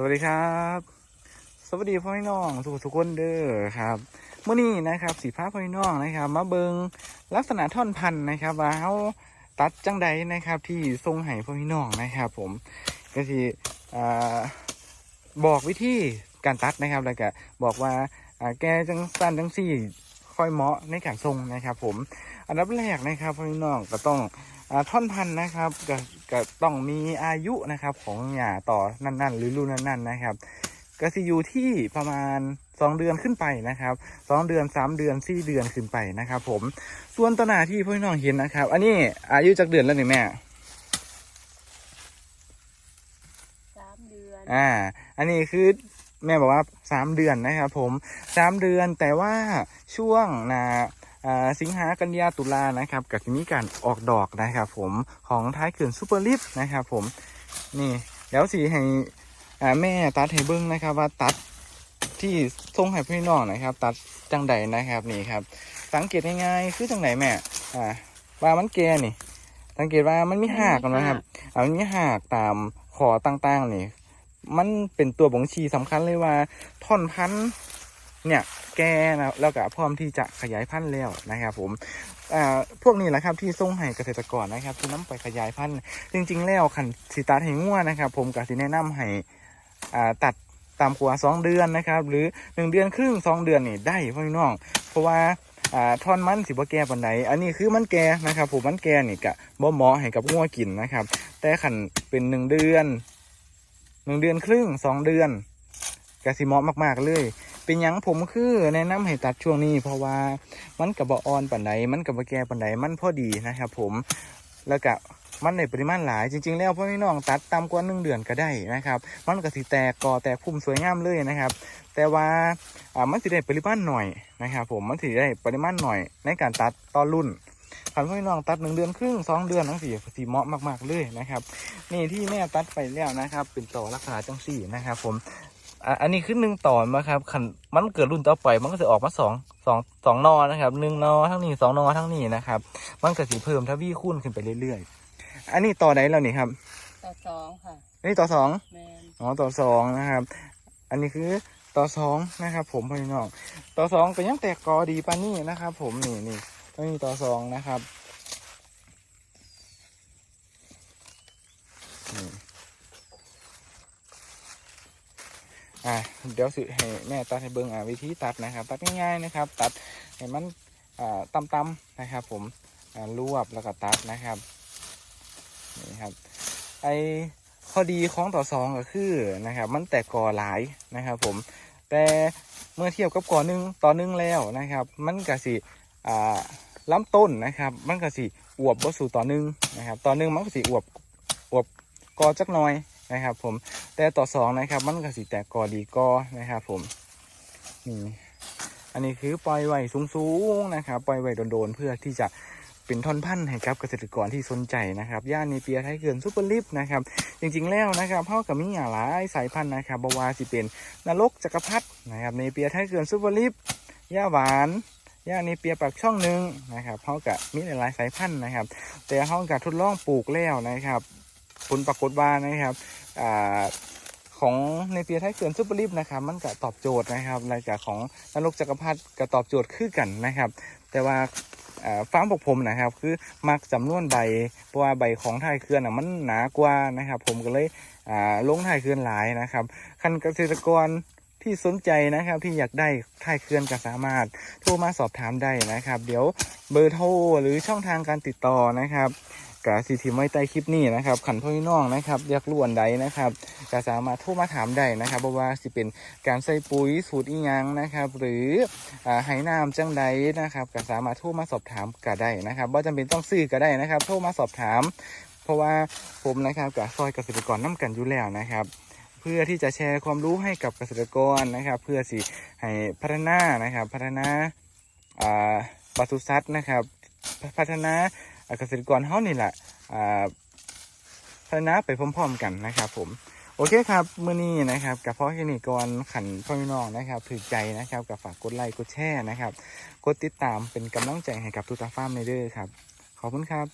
สวัสดีครับ สวัสดีพ่อพี่น้องทุกทุกคนเด้อครับเมื่อนี้นะครับสีฟ้าพ่อพี่น้องนะครับ มาเบิงลักษณะท่อนพันธุ์นะครับว่าเขาตัดจังใดนะครับ ที่ทรงไห้พ่อพี่น้องนะครับ ผมก็ที่อ่าบอกวิธีการตัดนะครับแล้วก็บอกว่าแกจังสั้นจังสี่ค่อยเหมาะในการทรงนะครับ ผม อันดับแรกนะครับพ่อพี่น้องก็ต้อง ท่อนพันธุ์นะครับก็ก็ต้องมีอายุนะครับ ของหย่าต่อนั่นๆ หรือรุ่นนั่นๆนะครับก็สิอยู่ที่ประมาณ 2 เดือนขึ้นไปนะครับ 2 เดือน 3 เดือน 4 เดือนขึ้นไปนะครับ ผมส่วนตัวหนาที่พ่อพี่น้องเห็นนะครับ อันนี้อายุจากเดือนแล้วนี่แม่สามเดือนอ่า อันนี้คือแม่บอกว่า 3 เดือนนะครับ ผม 3 เดือนแต่ว่าช่วงนาอ่า สิงหากันยาตุลานะครับก็จะมีการออกดอกนะครับผมของท้ายเขื่อนซูเปอร์ลิฟต์นะครับผมนี่แล้วสีให้อ่าแม่ตัดให้เบิ้งนะครับว่าตัดที่ทรงให้พี่น้องนะครับ ตัดจังใดนะครับนี่ครับ สังเกตง่ายๆคือจังไหนแม่อ่าว่ามันแก่นี่ สังเกตว่ามันมีหากกันนะครับอ่ามันมีหากตามขอต่างๆนี่ มันเป็นตัวบ่งชี้สำคัญเลยว่าท่อนพันธุ์ เนี่ยแก่นะแล้วก็พร้อมที่จะขยายพันธุ์แล้วนะครับผมพวกนี้แหละครับที่ส่งให้เกษตรกรนะครับ ที่นํไปขยายพันธุ์จริง ๆ แล้วขันสิตัดให้งัวนะครับ ผมก็สิแนะนำให้ตัดตามขวาสองเดือนนะครับหรือหนึ่งเดือนครึ่งสองเดือนนี่ได้พ่อพี่น้อง เพราะว่าท่อนมันสิบ่แก่ปานใดอันนี้คือมันแก่นะครับผมมันแก่นี่ก็บ่เหมาะให้กับงัวกินนะครับ แต่ขันเป็นหนึ่งเดือนหนึ่งเดือนครึ่งสองเดือนกสิเหมาะมาก ๆ เลย เป็นหยังผมคือแนะนำให้ตัดช่วงนี้ เพราะว่ามันกับบอ่อนปันใดมันกับบแก่ปันใดมันพอดีนะครับผมแล้วก็มันในปริมาณหลายจริง ๆ แล้วพ่อพี่น้องตัดตามกว่าหนึ่งเดือนก็ได้นะครับ มันก็สิแตกกอแตกพุ่มสวยงามเลยนะครับ แต่ว่าอ่ามันสิได้ปริมาณหน่อยนะครับ ผมมันสิได้ปริมาณหน่อยในการตัดต่อรุ่นคันพ่อพี่น้องตัดหนึ่งเดือนครึ่งสองเดือนทั้งสี่สีเหมาะมาก ๆเลยนะครับ นี่ที่แม่ตัดไปแล้วนะครับ เป็นต่อลักษณะจังสี่นะครับ ผม อะอันนี้คือหนึ่งต่อนะครับขันมันเกิดรุ่นต่อไปมันก็จะออกมาสองสองสองนอนะครับหนึ่งนอทั้งนี้สองนอทั้งนี้นะครับ มันก็สีเพิ่มทวีคูณขึ้นไปเรื่อยๆ อันนี้ต่อไหนแล้วนี่ครับ ต่อสองค่ะอันนี้ต่อสองแมนอ๋อต่อสองนะครับ อันนี้คือต่อสองนะครับ ผมพี่น้องต่อสองก็ยังแตกกอดีปานนี่นะครับ ผมนี่นี่ต้องมีต่อสองนะครับ อะเดี๋ยวสิให้แม่ตัดให้เบิ่งอะวิธีตัดนะครับ ตัดง่ายๆนะครับ ตัดให้มันอ่าต่ำๆนะครับ ผมอ่ารวบแล้วก็ตัดนะครับนี่ครับไอข้อดีของต่อสองก็คือนะครับ มันแตกกอหลายนะครับ ผมแต่เมื่อเทียบกับกอหนึ่งต่อหนึ่งแล้วนะครับ มันก็สิอ่าล้ำต้นนะครับ มันก็สิอวบบ่สู่ต่อหนึ่งนะครับต่อหนึ่งมันก็สิอวบอวบกอจักหน่อย นะครับ ผมแต่ต่อสองนะครับ มันก็สิแตกกอดีกอนะครับ ผมนี่อันนี้คือปล่อยไว้สูงๆนะครับ ปล่อยไว้โดนๆเพื่อที่จะเป็นท่อนพันธุ์ให้กับเกษตรกรที่สนใจนะครับย่านในเปียไทยเกินซูเปอร์ลิฟต์นะครับ จริงๆแล้วนะครับเท่ากับมีหลายสายพันธุ์นะครับบาวาสิเป็นนรกจักรพรรดินะครับในเปียไทยเกินซูเปอร์ลิฟต์ย่าหวานย่าในเปียปากช่องหนึ่งนะครับเท่ากับมีหลายสายพันธุ์นะครับ แต่เท่ากับทดลองปลูกแล้วนะครับ ผลปรากฏว่านะครับอของในเปียไทยเกินซูเปอร์ลิฟนะครับมันก็ตอบโจทย์นะครับรายจากของนรกจักรพรรดิก็ตอบโจทย์คือกันนะครับ แต่ว่าอ่าฟาร์มพวกผมนะครับ คือมักจำนวนใบเพราะว่าใบของไทยเคือนมันหนากว่านะครับ ผมก็เลยลงไทยเคือนหลายนะครับคันเกษตรกรที่สนใจนะครับที่อยากได้ไทยเคือนก็สามารถโทรมาสอบถามได้นะครับ เดี๋ยวเบอร์โทรหรือช่องทางการติดต่อนะครับ กสิทิไว้ใต้คลิปนี้นะครับขันพ่อพี่น้องนะครับอยากรู้อันใดนะครับก็สามารถโทรมาถามได้นะครับเพราะว่าสิเป็นการใส่ปุ๋ยสูตรอีหยังนะครับ หรือไหน้ำจังใดนะครับก็สามารถโทรมาสอบถามก็ได้นะครับว่าจำเป็นต้องซื้อก็ได้นะครับ โทรมาสอบถาม เพราะว่าผมนะครับกับซอยเกษตรกรน้ำกันอยู่แล้วนะครับเพื่อที่จะแชร์ความรู้ให้กับเกษตรกรนะครับ เพื่อสิให้พัฒนานะครับ พัฒนาปศุสัตว์นะครับ พัฒนา เกษตรกรเฮานี่แหละพัฒนาไปพร้อมๆกันนะครับผมโอเคครับมื้อนี้นะครับกับพ่อแค่นี้ก่อนขันพ่อพี่น้องนะครับถือใจนะครับกับฝากกดไลค์กดแชร์นะครับ กดติดตามเป็นกำลังใจให้กับทุตาฟาร์มในเด้อครับ ขอบคุณครับ